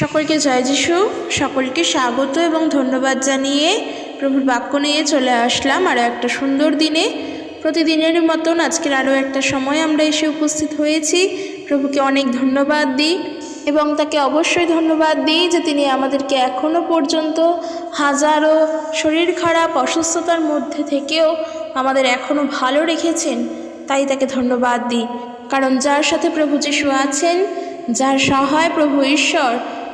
সকলকে জয় যিশু। সকলকে স্বাগত এবং ধন্যবাদ জানিয়ে প্রভুর বাক্য নিয়ে চলে আসলাম আরও একটা সুন্দর দিনে। প্রতিদিনের মতন আজকের আরও একটা সময় আমরা এসে উপস্থিত হয়েছি। প্রভুকে অনেক ধন্যবাদ দিই এবং তাকে অবশ্যই ধন্যবাদ দিই যে তিনি আমাদেরকে এখনও পর্যন্ত হাজারো শরীর খারাপ, অসুস্থতার মধ্যে থেকেও আমাদের এখনও ভালো রেখেছেন, তাই তাকে ধন্যবাদ দিই। কারণ যার সাথে প্রভু যিশু আছেন, যার সহায় প্রভু ঈশ্বর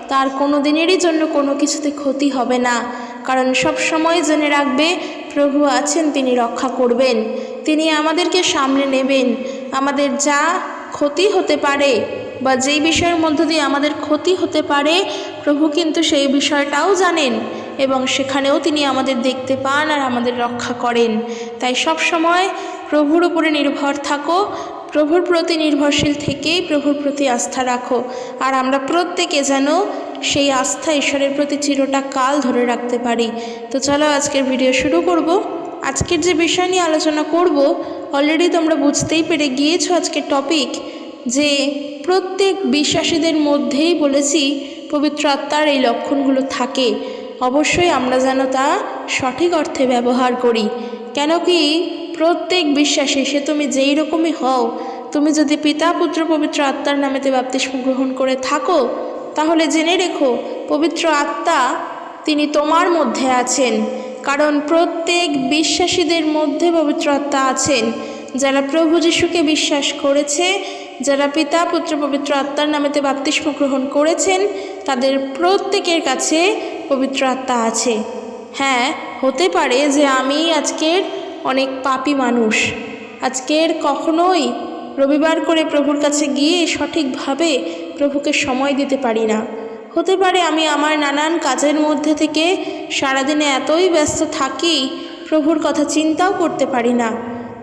তার কোনো দিনেরই জন্য কোনো কিছুতে ক্ষতি হবে না। কারণ সব সময় জেনে রাখবে, প্রভু আছেন, তিনি রক্ষা করবেন। তিনি আমাদেরকে সামনে নেবেন। আমাদের যা ক্ষতি হতে পারে বা যেই বিষয়ের মধ্য দিয়ে আমাদের ক্ষতি হতে পারে, প্রভু কিন্তু সেই বিষয়টাও জানেন এবং সেখানেও তিনি আমাদের দেখতে পান আর আমাদের রক্ষা করেন। তাই সব সময় প্রভুর উপরে নির্ভর থাকো প্রভুর প্রতি নির্ভরশীল থেকেই প্রভুর প্রতি আস্থা রাখো। আর আমরা প্রত্যেকে যেন সেই আস্থা ঈশ্বরের প্রতি চিরটা কাল ধরে রাখতে পারি। তো চলো আজকের ভিডিও শুরু করব। আজকের যে বিষয় নিয়ে আলোচনা করব অলরেডি তোমরা বুঝতেই পেরে গিয়েছো আজকের টপিক যে প্রত্যেক বিশ্বাসীদের মধ্যেই বলেছি পবিত্র আত্মার এই লক্ষণগুলো থাকে। অবশ্যই আমরা যেন তা সঠিক অর্থে ব্যবহার করি। কেন কি প্রত্যেক বিশ্বাসী সে তুমি যেই রকমই হও, তুমি যদি পিতা, পুত্র, পবিত্র আত্মার নামেতে বাপ্তিস্ম গ্রহণ করে থাকো, তাহলে জেনে রেখো, পবিত্র আত্মা তিনি তোমার মধ্যে আছেন। কারণ প্রত্যেক বিশ্বাসীদের মধ্যে পবিত্র আত্মা আছেন। যারা প্রভু যিশুকে বিশ্বাস করেছে, যারা পিতা, পুত্র, পবিত্র আত্মার নামেতে বাপ্তিস্ম গ্রহণ করেছেন, তাদের প্রত্যেকের কাছে পবিত্র আত্মা আছে। হ্যাঁ হতে পারে যে আমি আজকের অনেক পাপী মানুষ। আজকের কখনোই রবিবার করে প্রভুর কাছে গিয়ে সঠিকভাবে প্রভুকে সময় দিতে পারি না। হতে পারে আমি আমার নানান কাজের মধ্যে থেকে সারাদিনে এতই ব্যস্ত থাকি প্রভুর কথা চিন্তাও করতে পারি না।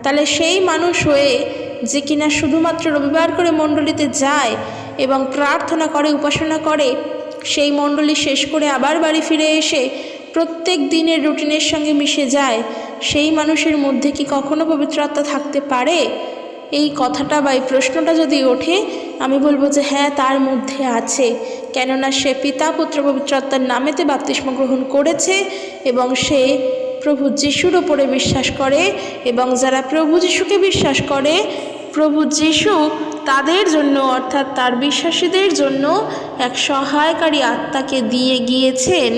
তাহলে সেই মানুষ হয়ে যে কিনা শুধুমাত্র রবিবার করে মণ্ডলীতে যায় এবং প্রার্থনা করে, উপাসনা করে, সেই মণ্ডলী শেষ করে আবার বাড়ি ফিরে এসে প্রত্যেক দিনের রুটিনের সঙ্গে মিশে যায় সেই মানুষের মধ্যে কি কখনো পবিত্র আত্মা থাকতে পারে? এই কথাটা বা এই প্রশ্নটা যদি ওঠে, আমি বলব যে হ্যাঁ তার মধ্যে আছে। কেননা সে পিতা পুত্র পবিত্র আত্মার নামেতে বাপ্তিস্ম গ্রহণ করেছে এবং সে প্রভু যিশুর ওপরে বিশ্বাস করে এবং যারা প্রভু যিশুকে বিশ্বাস করে, প্রভু যিশু তাদের জন্য অর্থাৎ তার বিশ্বাসীদের জন্য এক সহায়কারী আত্মাকে দিয়ে গিয়েছেন।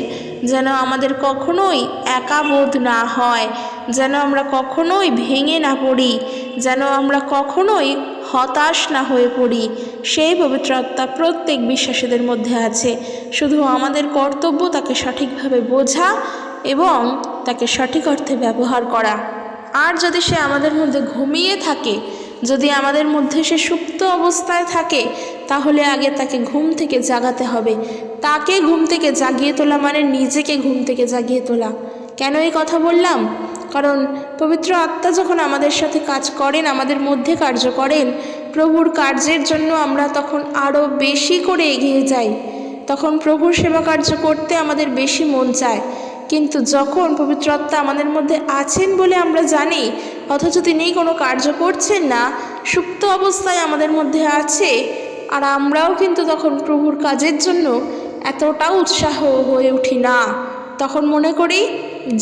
যেন আমাদের কখনোই একাবোধ না হয়, যেন আমরা কখনোই ভেঙে না পড়ি, যেন আমরা কখনোই হতাশ না হয়ে পড়ি। সেই পবিত্র আত্মা প্রত্যেক বিশ্বাসীদের মধ্যে আছে। শুধু আমাদের কর্তব্য তাকে সঠিকভাবে বোঝা এবং তাকে সঠিক অর্থে ব্যবহার করা। আর যদি সে আমাদের মধ্যে ঘুমিয়ে থাকে, যদি আমাদের মধ্যে সে সুপ্ত অবস্থায় থাকে তাহলে আগে তাকে ঘুম থেকে জাগাতে হবে। তাকে ঘুম থেকে জাগিয়ে তোলা মানে নিজেকে ঘুম থেকে জাগিয়ে তোলা। কেন এই কথা বললাম? কারণ পবিত্র আত্মা যখন আমাদের সাথে কাজ করেন, আমাদের মধ্যে কার্য করেন, প্রভুর কার্যের জন্য আমরা তখন আরও বেশি করে এগিয়ে যাই। তখন প্রভুর সেবা কার্য করতে আমাদের বেশি মন চায়। কিন্তু যখন পবিত্র আত্মা আমাদের মধ্যে আছেন বলে আমরা জানি, অথচ তিনি কোনো কার্য করছেন না, সুপ্ত অবস্থায় আমাদের মধ্যে আছে আর আমরাও কিন্তু তখন প্রভুর কাজের জন্য এতটা উৎসাহ হয়ে উঠি না। তখন মনে করি,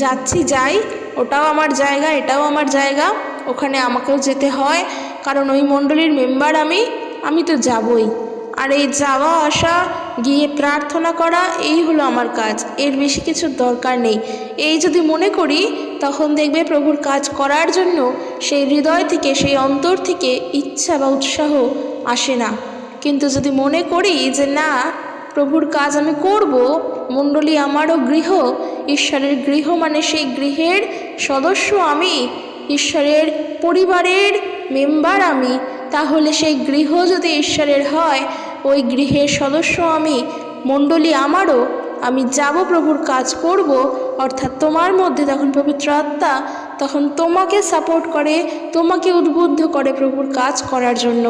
যাচ্ছি, যাই, ওটাও আমার জায়গা, এটাও আমার জায়গা, ওখানে আমাকেও যেতে হয়, কারণ ওই মণ্ডলীর মেম্বার আমি আমি তো যাবই। আর এই যাওয়া, আসা, গিয়ে প্রার্থনা করা, এই হলো আমার কাজ, এর বেশি কিছুর দরকার নেই। এই যদি মনে করি, তখন দেখবে প্রভুর কাজ করার জন্য সেই হৃদয় থেকে, সেই অন্তর থেকে ইচ্ছা বা উৎসাহ আসে না। কিন্তু যদি মনে করি যে না, প্রভুর কাজ আমি করব, মণ্ডলী আমারও গৃহ, ঈশ্বরের গৃহ মানে সেই গৃহের সদস্য আমি, ঈশ্বরের পরিবারের মেম্বার আমি, তাহলে সেই গৃহ যদি ঈশ্বরের হয়, ওই গৃহের সদস্য আমি, মণ্ডলী আমারও, আমি যাব প্রভুর কাজ করব, অর্থাৎ তোমার মধ্যে তখন পবিত্র আত্মা, তখন তোমাকে সাপোর্ট করে, তোমাকে উদ্বুদ্ধ করে প্রভুর কাজ করার জন্য।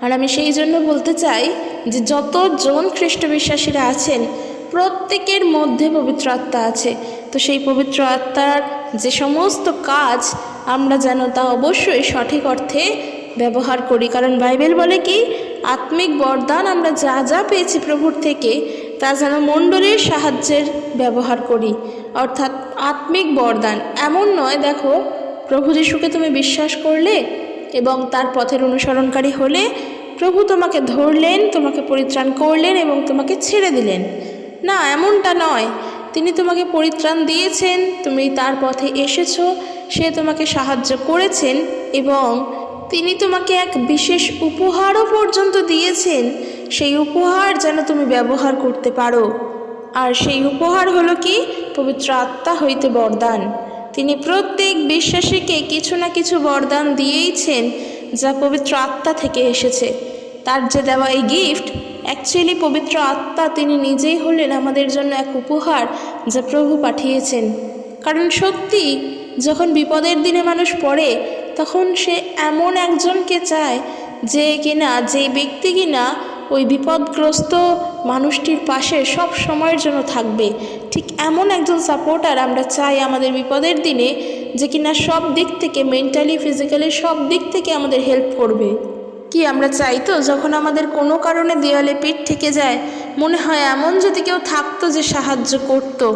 আর আমি সেই জন্য বলতে চাই যে যতজন খ্রিস্ট বিশ্বাসীরা আছেন, প্রত্যেকের মধ্যে পবিত্র আত্মা আছে। তো সেই পবিত্র আত্মার যে সমস্ত কাজ আমরা যেন তা অবশ্যই সঠিক অর্থে ব্যবহার করি। কারণ বাইবেল বলে কি, আত্মিক বরদান আমরা যা যা পেয়েছি প্রভুর থেকে, তা যেন মণ্ডলীর সাহায্যের ব্যবহার করি। অর্থাৎ আত্মিক বরদান। এমন নয়, দেখো, প্রভু যিশুকে তুমি বিশ্বাস করলে এবং তার পথের অনুসরণকারী হলে প্রভু তোমাকে ধরলেন, তোমাকে পরিত্রাণ করলেন এবং তোমাকে ছেড়ে দিলেন। না, এমনটা নয়। তিনি তোমাকে পরিত্রাণ দিয়েছেন, তুমি তার পথে এসেছ, সে তোমাকে সাহায্য করেছেন এবং তিনি তোমাকে এক বিশেষ উপহারও পর্যন্ত দিয়েছেন। সেই উপহার যেন তুমি ব্যবহার করতে পারো। আর সেই উপহার হলো কি? পবিত্র আত্মা হইতে বরদান। তিনি প্রত্যেক বিশ্বাসীকে কিছু না কিছু বরদান দিয়েইছেন, যা পবিত্র আত্মা থেকে এসেছে। তার যে দেওয়া এই গিফট অ্যাকচুয়ালি পবিত্র আত্মা তিনি নিজেই হলেন আমাদের জন্য এক উপহার যা প্রভু পাঠিয়েছেন। কারণ সত্যি, যখন বিপদের দিনে মানুষ পড়ে, তখন সে এমন একজনকে চায় যে কিনা, যে ব্যক্তি কিনা ওই বিপদগ্রস্ত মানুষটির পাশে সব সময়ের জন্য থাকবে। ঠিক এমন একজন সাপোর্টার আমরা চাই আমাদের বিপদের দিনে যে কিনা সব দিক থেকে মেন্টালি ফিজিক্যালি সব দিক থেকে আমাদের হেল্প করবে। কি আমরা চাই তো? যখন আমাদের কোনো কারণে দেওয়ালে পিঠ থেকে যায়, মনে হয় এমন যদি কেউ থাকতো যে সাহায্য করত।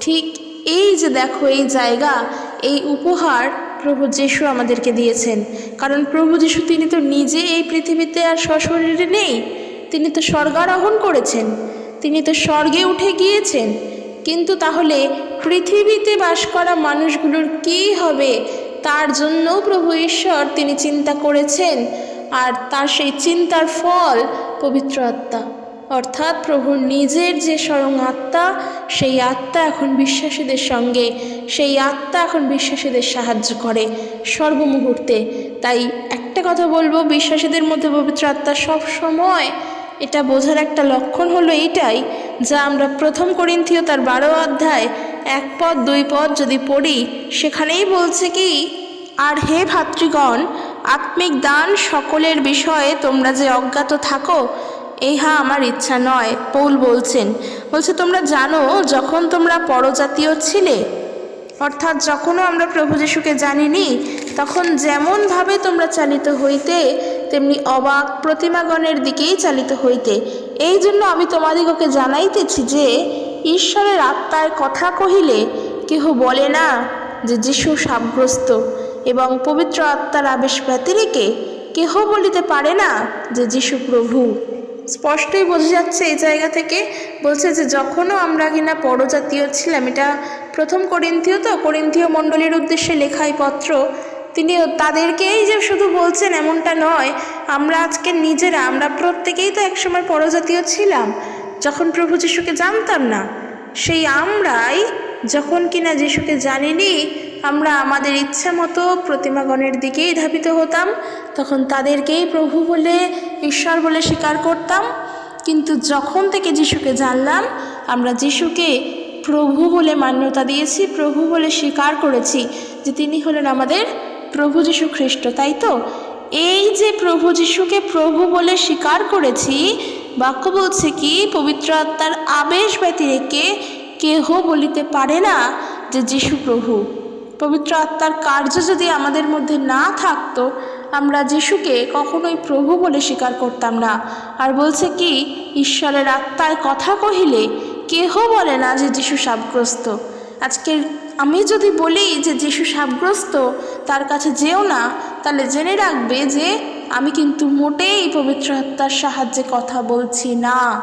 ঠিক এই যে দেখো এই জায়গা, এই উপহার প্রভু যিশু আমাদেরকে দিয়েছেন। কারণ প্রভু যিশু তিনি তো নিজে এই পৃথিবীতে আর সশরীরে নেই। তিনি তো স্বর্গারোহণ করেছেন। তিনি তো স্বর্গে উঠে গিয়েছেন। কিন্তু তাহলে পৃথিবীতে বাস করা মানুষগুলোর কী হবে? তার জন্যও প্রভু ঈশ্বর তিনি চিন্তা করেছেন। আর তার সেই চিন্তার ফল পবিত্র আত্মা। অর্থাৎ প্রভুর নিজের যে স্বয়ং আত্মা, সেই আত্মা এখন বিশ্বাসীদের সঙ্গে, সেই আত্মা এখন বিশ্বাসীদের সাহায্য করে সর্বমুহূর্তে। তাই একটা কথা বলব, বিশ্বাসীদের মধ্যে পবিত্র আত্মা সব সময় এটা বোঝার একটা লক্ষণ হলো এইটাই, যা আমরা প্রথম করিন্থীয় তার বারো অধ্যায় এক পদ, দুই পদ যদি পড়ি, সেখানেই বলছে কি, আর হে ভাতৃগণ আত্মিক দান সকলের বিষয়ে তোমরা যে অজ্ঞাত থাকো, ইহা আমার ইচ্ছা নয়, পৌল বলছেন। বলছে, তোমরা জানো, যখন তোমরা পরজাতীয় ছিলে, অর্থাৎ যখনও আমরা প্রভু যিশুকে জানিনি, তখন যেমনভাবে তোমরা চালিত হইতে, তেমনি অবাক প্রতিমাগণের দিকেই চালিত হইতে। এই জন্য আমি তোমাদিগকে জানাইতেছি যে, ঈশ্বরের আত্মায় কথা কহিলে কেহ বলে না যে যিশু সাবগ্রস্ত এবং পবিত্র আত্মার আবেশ ব্যতিরেকে কেহ বলিতে পারে না যে যিশু প্রভু। স্পষ্টই বোঝা যাচ্ছে এই জায়গা থেকে, বলছে যে যখনও আমরা কিনা পরজাতীয় ছিলাম, এটা প্রথম করিন্থীয় তো, করিন্থীয় মণ্ডলীর উদ্দেশ্যে লেখাই পত্র, তিনি তাদেরকেই যে শুধু বলছেন এমনটা নয়, আমরা আজকে নিজেরা, আমরা প্রত্যেকেই তো একসময় পরজাতীয় ছিলাম, যখন প্রভু যিশুকে জানতাম না, সেই আমরাই যখন কিনা যিশুকে জানিনি আমরা আমাদের ইচ্ছা মতো প্রতিমাগণের দিকেই ধাবিত হতাম। তখন তাদেরকেই প্রভু বলে, ঈশ্বর বলে স্বীকার করতাম। কিন্তু যখন থেকে যিশুকে জানলাম, আমরা যিশুকে প্রভু বলে মান্যতা দিয়েছি, প্রভু বলে স্বীকার করেছি যে তিনি হলেন আমাদের প্রভু যিশু খ্রিস্ট, তাই তো? এই যে প্রভু যিশুকে প্রভু বলে স্বীকার করেছি, বাক্য বলছে কি, পবিত্র আত্মার আবেশ ব্যতিরেকে কেহ বলিতে পারে না যে যিশু প্রভু। পবিত্র আত্মার কার্য যদি আমাদের মধ্যে না থাকতো, আমরা যিশুকে কখনোই প্রভু বলে স্বীকার করতাম না। আর বলছে কি, ঈশ্বরের আত্মায় কথা কহিলে কেহ বলে না যে যিশু সাবগ্রস্ত আজকে আমি যদি বলি যে যিশু সাবগ্রস্ত তার কাছে যেও না, তাহলে জেনে রাখবে যে আমি কিন্তু মোটেই পবিত্র আত্মার সাহায্যে কথা বলছি না।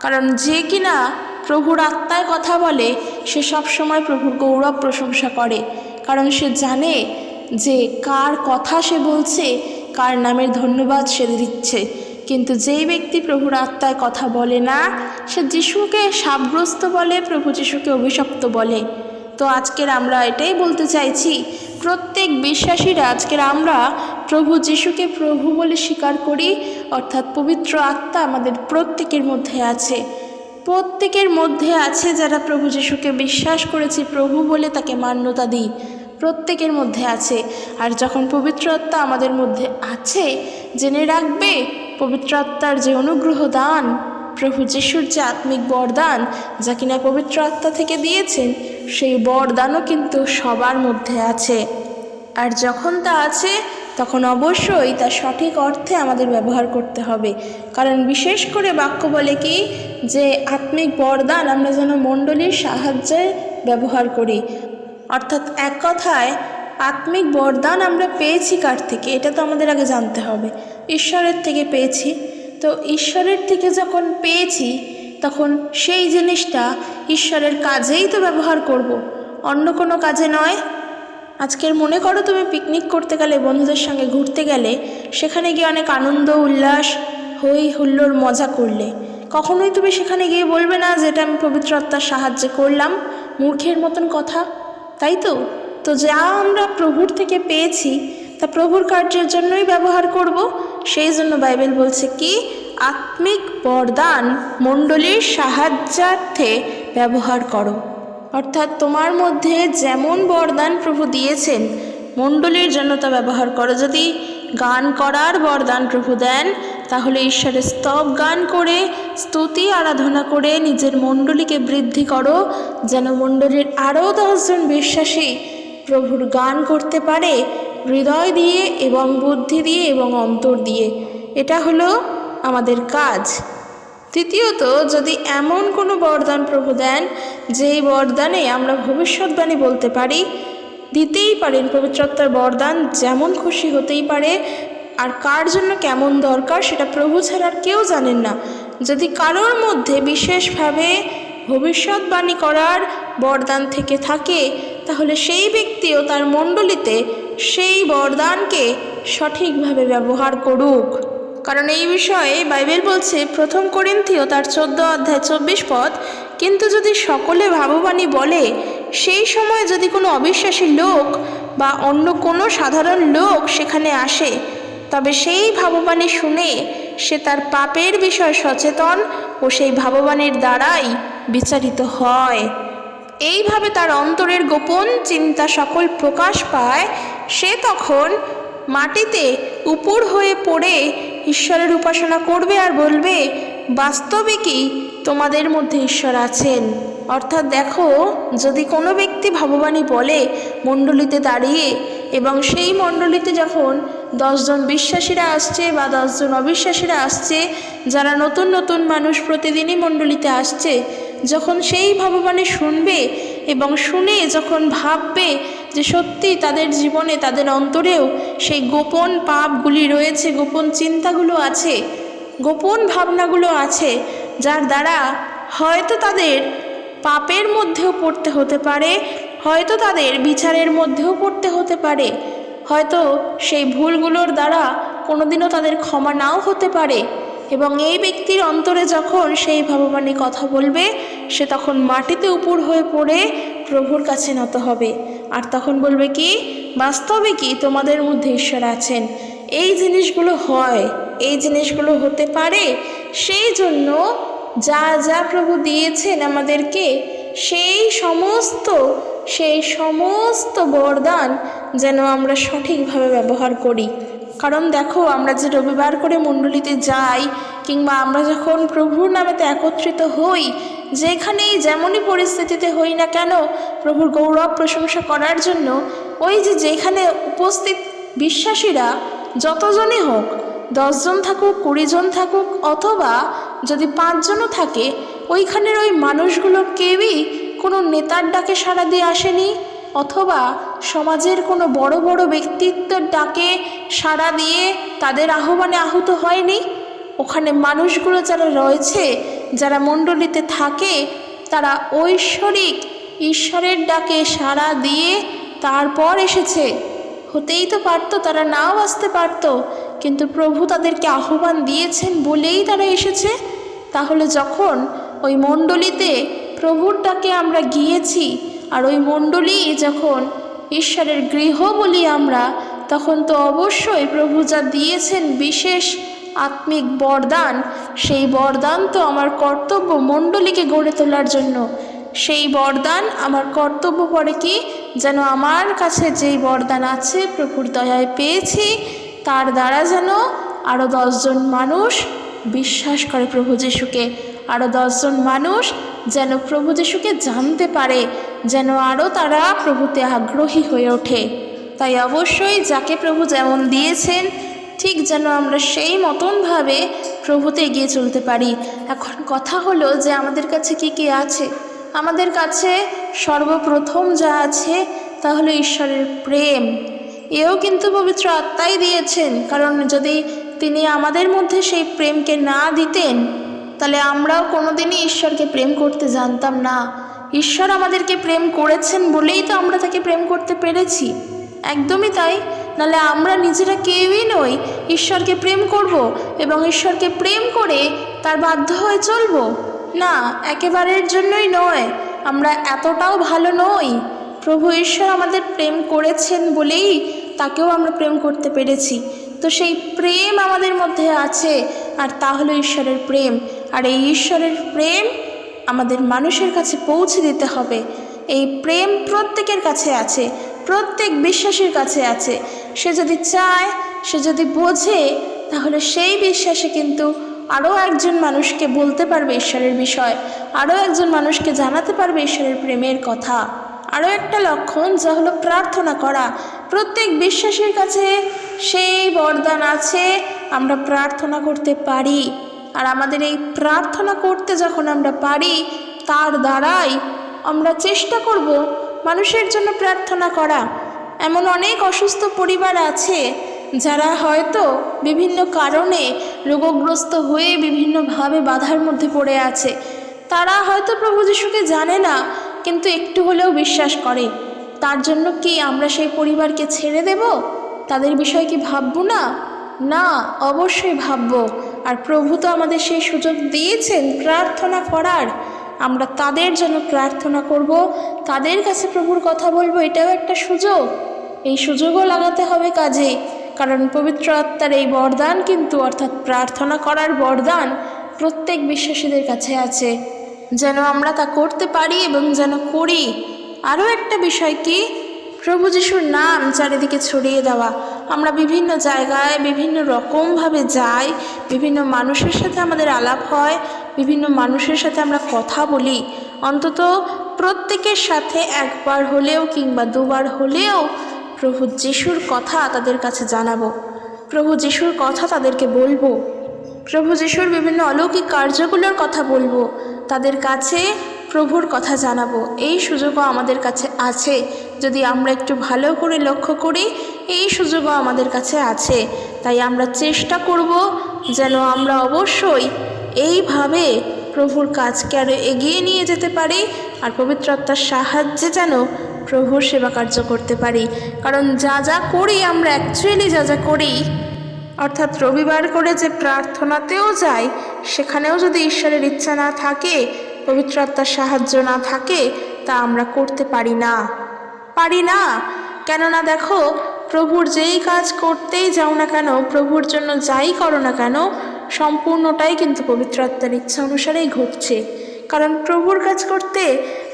কারণ যে কিনা প্রভুর আত্মায় কথা বলে, সে সব সময় প্রভুর গৌরব প্রশংসা করে। কারণ সে জানে যে কার কথা সে বলছে, কার নামের ধন্যবাদ সে দিচ্ছে। কিন্তু যেই ব্যক্তি প্রভুর আত্মায় কথা বলে না, সে যিশুকে সাবগ্রস্ত বলে, প্রভু যিশুকে অভিশপ্ত বলে। তো আজকের আমরা এটাই বলতে চাইছি, প্রত্যেক বিশ্বাসীরা আজকের আমরা প্রভু যিশুকে প্রভু বলে স্বীকার করি, অর্থাৎ পবিত্র আত্মা আমাদের প্রত্যেকের মধ্যে আছে। প্রত্যেকের মধ্যে আছে যারা প্রভু যিশুকে বিশ্বাস করেছি প্রভু বলে তাকে মান্যতা দিই। প্রত্যেকের মধ্যে আছে। আর যখন পবিত্র আত্মা আমাদের মধ্যে আছে, জেনে রাখবে, পবিত্র আত্মার যে অনুগ্রহ দান, প্রভু যিশুর যে আত্মিক বরদান, যা কিনা পবিত্র আত্মা থেকে দিয়েছেন, সেই বরদানও কিন্তু সবার মধ্যে আছে। আর যখন তা আছে তখন অবশ্যই তার সঠিক অর্থে আমাদের ব্যবহার করতে হবে। কারণ বিশেষ করে বাক্য বলে কি? যে আত্মিক বরদান আমরা যেন মণ্ডলীর সাহায্যে ব্যবহার করি। অর্থাৎ এক কথায়, আত্মিক বরদান আমরা পেয়েছি কার থেকে? এটা তো আমাদের আগে জানতে হবে। ঈশ্বরের থেকে পেয়েছি। তো ঈশ্বরের থেকে যখন পেয়েছি, তখন সেই জিনিসটা ঈশ্বরের কাজেই তো ব্যবহার করব। অন্য কোনো কাজে নয়। আজকের মনে করো তুমি পিকনিক করতে গেলে, বন্ধুদের সঙ্গে ঘুরতে গেলে, সেখানে গিয়ে অনেক আনন্দ, উল্লাস হই হুল্লোর মজা করলে। কখনোই তুমি সেখানে গিয়ে বলবে না যেটা আমি পবিত্র আত্মার সাহায্যে করলাম, মূর্খের মতন কথা, তাই তো? তো যা আমরা প্রভুর থেকে পেয়েছি, তা প্রভুর কার্যের জন্যই ব্যবহার করব। সেই জন্য বাইবেল বলছে কি? আত্মিক বরদান মণ্ডলীর সাহায্যার্থে ব্যবহার করো। অর্থাৎ তোমার মধ্যে যেমন বরদান প্রভু দিয়েছেন, মণ্ডলীর জন্য তা ব্যবহার করো। যদি গান করার বরদান প্রভু দেন, তাহলে ঈশ্বরের স্তব গান করে, স্তুতি, আরাধনা করে নিজের মণ্ডলীকে বৃদ্ধি করো, যেন মণ্ডলীর আরও দশজন বিশ্বাসী প্রভুর গান করতে পারে, হৃদয় দিয়ে এবং বুদ্ধি দিয়ে এবং অন্তর দিয়ে। এটা হলো আমাদের কাজ। তৃতীয়ত, যদি এমন কোনো বরদান প্রভু দেন, যেই বরদানে আমরা ভবিষ্যৎবাণী বলতে পারি, দিতেই পারেন পবিত্রত্বার বরদান, যেমন খুশি হতেই পারে। আর কার জন্য কেমন দরকার, সেটা প্রভু ছাড়া কেউ জানেন না। যদি কারোর মধ্যে বিশেষভাবে ভবিষ্যৎবাণী করার বরদান থেকে থাকে, তাহলে সেই ব্যক্তিও তার মণ্ডলীতে সেই বরদানকে সঠিকভাবে ব্যবহার করুক। কারণ এই বিষয়ে বাইবেল বলছে, প্রথম করিন্থিও তার চোদ্দ অধ্যায় চব্বিশ পদ, কিন্তু যদি সকলে ভাববাণী বলে, সেই সময় যদি কোনো অবিশ্বাসী লোক বা অন্য কোনো সাধারণ লোক সেখানে আসে, তবে সেই ভাববাণী শুনে সে তার পাপের বিষয়ে সচেতন ও সেই ভাববাণীর দ্বারাই বিচারিত হয়। এইভাবে তার অন্তরের গোপন চিন্তা সকল প্রকাশ পায়। সে তখন মাটিতে উপর হয়ে পড়ে ঈশ্বরের উপাসনা করবে আর বলবে, বাস্তবে কি তোমাদের মধ্যে ঈশ্বর আছেন? অর্থাৎ দেখো, যদি কোনো ব্যক্তি ভগবানই বলে মণ্ডলীতে দাঁড়িয়ে এবং সেই মণ্ডলীতে যখন দশজন বিশ্বাসীরা আসছে বা দশজন অবিশ্বাসীরা আসছে, যারা নতুন নতুন মানুষ প্রতিদিনই মণ্ডলীতে আসছে, যখন সেই ভগবানে শুনবে এবং শুনে যখন ভাববে যে সত্যি তাদের জীবনে, তাদের অন্তরেও সেই গোপন পাপগুলি রয়েছে, গোপন চিন্তাগুলো আছে, গোপন ভাবনাগুলো আছে, যার দ্বারা হয়তো তাদের পাপের মধ্যেও পড়তে হতে পারে, হয়তো তাদের বিচারের মধ্যেও পড়তে হতে পারে, হয়তো সেই ভুলগুলোর দ্বারা কোনোদিনও তাদের ক্ষমা নাও হতে পারে এবং এই ব্যক্তির অন্তরে যখন সেই ভগবানী কথা বলবে, সে তখন মাটিতে উপর হয়ে পড়ে প্রভুর কাছে নত হবে। আর তখন বলবে কি? বাস্তবে কি তোমাদের মধ্যে ঈশ্বর আছেন? এই জিনিসগুলো হয়, এই জিনিসগুলো হতে পারে। সেই জন্য যা যা প্রভু দিয়েছেন আমাদেরকে, সেই সমস্ত সেই সমস্ত বরদান যেন আমরা সঠিকভাবে ব্যবহার করি। কারণ দেখো, আমরা যে রবিবার করে মণ্ডলীতে যাই, কিংবা আমরা যখন প্রভুর নামেতে একত্রিত হই, যেখানেই যেমনই পরিস্থিতিতে হই না কেন, প্রভুর গৌরব প্রশংসা করার জন্য, ওই যে যেখানে উপস্থিত বিশ্বাসীরা, যতজনই হোক, দশজন থাকুক, কুড়িজন থাকুক, অথবা যদি পাঁচজনও থাকে, ওইখানের ওই মানুষগুলো কেউই কোনো নেতার ডাকে সাড়া দিয়ে আসেনি, অথবা সমাজের কোনো বড় বড় ব্যক্তিত্বের ডাকে সাড়া দিয়ে তাদের আহ্বানে আহত হয়নি? ওখানে মানুষগুলো যারা রয়েছে, যারা মণ্ডলীতে থাকে, তারা ঐশ্বরিক ঈশ্বরের ডাকে সাড়া দিয়ে তারপর এসেছে। হতেই তো পারতো, তারা নাও আসতে পারতো, কিন্তু প্রভু তাদেরকে আহ্বান দিয়েছেন বলেই তারা এসেছে। তাহলে যখন ওই মণ্ডলীতে প্রভুর ডাকে আমরা গিয়েছি, আর ওই মণ্ডলী যখন ঈশ্বরের গৃহ বলি আমরা, তখন তো অবশ্যই প্রভু যা দিয়েছেন বিশেষ আত্মিক বরদান, সেই বরদান তো আমার কর্তব্য মণ্ডলীকে গড়ে তোলার জন্য। সেই বরদান আমার কর্তব্য পড়ে কি? যেন আমার কাছে যেই বরদান আছে প্রভুর দয়ায় পেয়েছি, তার দ্বারা যেন আরও দশজন মানুষ বিশ্বাস করে প্রভু যিশুকে। আরও দশজন মানুষ যেন প্রভু যিশুকে জানতে পারে, যেন আরও তারা প্রভুতে আগ্রহী হয়ে ওঠে। তাই অবশ্যই যাকে প্রভু যেমন দিয়েছেন, ঠিক যেন আমরা সেই মতনভাবে প্রভুতে এগিয়ে চলতে পারি। এখন কথা হলো যে আমাদের কাছে কি কি আছে? আমাদের কাছে সর্বপ্রথম যা আছে তা হলো ঈশ্বরের প্রেম। এও কিন্তু পবিত্র আত্মাই দিয়েছেন, কারণ যদি তিনি আমাদের মধ্যে সেই প্রেমকে না দিতেন তাহলে আমরাও কোনোদিনই ঈশ্বরকে প্রেম করতে জানতাম না। ঈশ্বর আমাদেরকে প্রেম করেছেন বলেই তো আমরা তাকে প্রেম করতে পেরেছি। একদমই তাই। নাহলে আমরা নিজেরা কেউই নই ঈশ্বরকে প্রেম করব এবং ঈশ্বরকে প্রেম করে তার বাধ্য হয়ে চলবো। না, একেবারের জন্যই নয়। আমরা এতটাও ভালো নই। প্রভু ঈশ্বর আমাদের প্রেম করেছেন বলেই তাকেও আমরা প্রেম করতে পেরেছি। তো সেই প্রেম আমাদের মধ্যে আছে, আর তা হলো ঈশ্বরের প্রেম। আর এই ঈশ্বরের প্রেম আমাদের মানুষের কাছে পৌঁছে দিতে হবে। এই প্রেম প্রত্যেকের কাছে আছে, প্রত্যেক বিশ্বাসীর কাছে আছে। সে যদি চায়, সে যদি বোঝে, তাহলে সেই বিশ্বাসে কিন্তু আরও একজন মানুষকে বলতে পারবে ঈশ্বরের বিষয়, আরও একজন মানুষকে জানাতে পারবে ঈশ্বরের প্রেমের কথা। আরও একটা লক্ষণ যা হলো প্রার্থনা করা। প্রত্যেক বিশ্বাসীর কাছে সেই বরদান আছে, আমরা প্রার্থনা করতে পারি। আর আমাদের এই প্রার্থনা করতে যখন আমরা পারি, তার দ্বারাই আমরা চেষ্টা করব মানুষের জন্য প্রার্থনা করা। এমন অনেক অসুস্থ পরিবার আছে যারা হয়তো বিভিন্ন কারণে রোগগ্রস্ত হয়ে বিভিন্নভাবে বাধার মধ্যে পড়ে আছে। তারা হয়তো প্রভু যিশুকে জানে না, কিন্তু একটু হলেও বিশ্বাস করে। তার জন্য কি আমরা সেই পরিবারকে ছেড়ে দেব? তাদের বিষয়ে কি ভাববো না? না, অবশ্যই ভাববো। আর প্রভু তো আমাদের সেই সুযোগ দিয়েছেন, প্রার্থনা করার। আমরা তাদের জন্য প্রার্থনা করব, তাদের কাছে প্রভুর কথা বলব, এটাও একটা সুযোগ। এই সুযোগও লাগাতে হবে কাজে, কারণ পবিত্র আত্মার এই বরদান কিন্তু, অর্থাৎ প্রার্থনা করার বরদান প্রত্যেক বিশ্বাসীদের কাছে আছে। যেন আমরা তা করতে পারি এবং যেন করি। আরও একটা বিষয় কি? প্রভু যিশুর নাম চারিদিকে ছড়িয়ে দেওয়া। আমরা বিভিন্ন জায়গায় বিভিন্ন রকমভাবে যাই, বিভিন্ন মানুষের সাথে আমাদের আলাপ হয়, বিভিন্ন মানুষের সাথে আমরা কথা বলি। অন্তত প্রত্যেকের সাথে একবার হলেও কিংবা দুবার হলেও প্রভু যিশুর কথা তাদের কাছে জানাব। প্রভু যিশুর কথা তাদেরকে বলব। প্রভু যিশুর বিভিন্ন অলৌকিক কার্যগুলোর কথা বলব। তাদের কাছে প্রভুর কথা জানাব। এই সুযোগও আমাদের কাছে আছে। যদি আমরা একটু ভালো করে লক্ষ্য করি, এই সুযোগও আমাদের কাছে আছে। তাই আমরা চেষ্টা করব যেন আমরা অবশ্যই এইভাবে প্রভুর কাজকে আরও এগিয়ে নিয়ে যেতে পারি আর পবিত্রতার সাহায্যে যেন প্রভুর সেবা কার্য করতে পারি। কারণ যা যা করি আমরা অ্যাকচুয়ালি যা যা করি, অর্থাৎ রবিবার করে যে প্রার্থনাতেও যাই, সেখানেও যদি ঈশ্বরের ইচ্ছা না থাকে, পবিত্র আত্মার সাহায্য না থাকে, তা আমরা করতে পারি না। পারি না। কেননা দেখো, প্রভুর যেই কাজ করতেই যাও না কেন, প্রভুর জন্য যাই করো না কেন, সম্পূর্ণটাই কিন্তু পবিত্র আত্মার ইচ্ছা অনুসারেই ঘটছে। কারণ প্রভুর কাজ করতে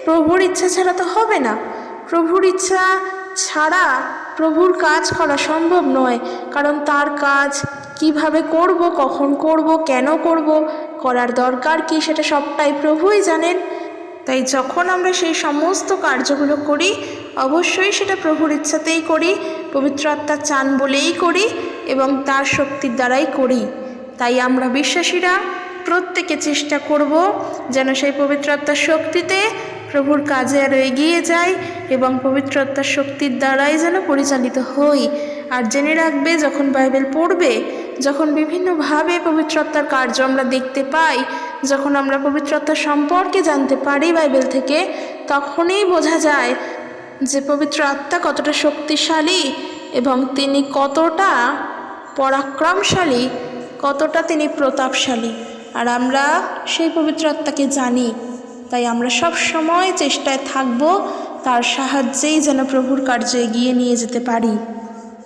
প্রভুর ইচ্ছা ছাড়া তো হবে না। প্রভুর ইচ্ছা ছাড়া প্রভুর কাজ করা সম্ভব নয়। কারণ তার কাজ কীভাবে করব, কখন করব, কেন করব, করার দরকার কি, সেটা সবটাই প্রভুই জানেন। তাই যখন আমরা সেই সমস্ত কার্যগুলো করি অবশ্যই সেটা প্রভুর ইচ্ছাতেই করি, পবিত্র আত্মা চান বলেই করি এবং তার শক্তির দ্বারাই করি। তাই আমরা বিশ্বাসীরা প্রত্যেকে চেষ্টা করব যেন সেই পবিত্র আত্মার শক্তিতে প্রভুর কাজে আরও এগিয়ে যাই এবং পবিত্র আত্মার শক্তির দ্বারাই যেন পরিচালিত হই। আর জেনে রাখবে, যখন বাইবেল পড়বে, যখন বিভিন্নভাবে পবিত্র আত্মার কার্য আমরা দেখতে পাই, যখন আমরা পবিত্র আত্মার সম্পর্কে জানতে পারি বাইবেল থেকে, তখনই বোঝা যায় যে পবিত্র আত্মা কতটা শক্তিশালী এবং তিনি কতটা পরাক্রমশালী, কতটা তিনি প্রতাপশালী। আর আমরা সেই পবিত্র আত্মাকে জানি, তাই আমরা সব সময় চেষ্টায় থাকব তার সাহায্যেই যেন প্রভুর কার্য এগিয়ে নিয়ে যেতে পারি।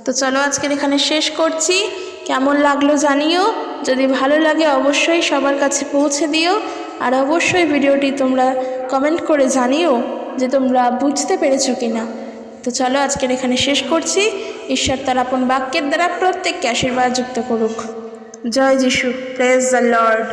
তো চলো আজকের এখানে শেষ করছি। কেমন লাগল জানিও। যদি ভালো লাগে অবশ্যই সবার কাছে পৌঁছে দিও। আর অবশ্যই ভিডিওটি তোমরা কমেন্ট করে জানিও। যে তোমরা বুঝতে পেরেছ কি না তো চলো আজকের এখানে শেষ করছি। ঈশ্বর তার আপন বাক্যের দ্বারা প্রত্যেককে আশীর্বাদ যুক্ত করুক। জয় যিশু প্রেজ দ্য লর্ড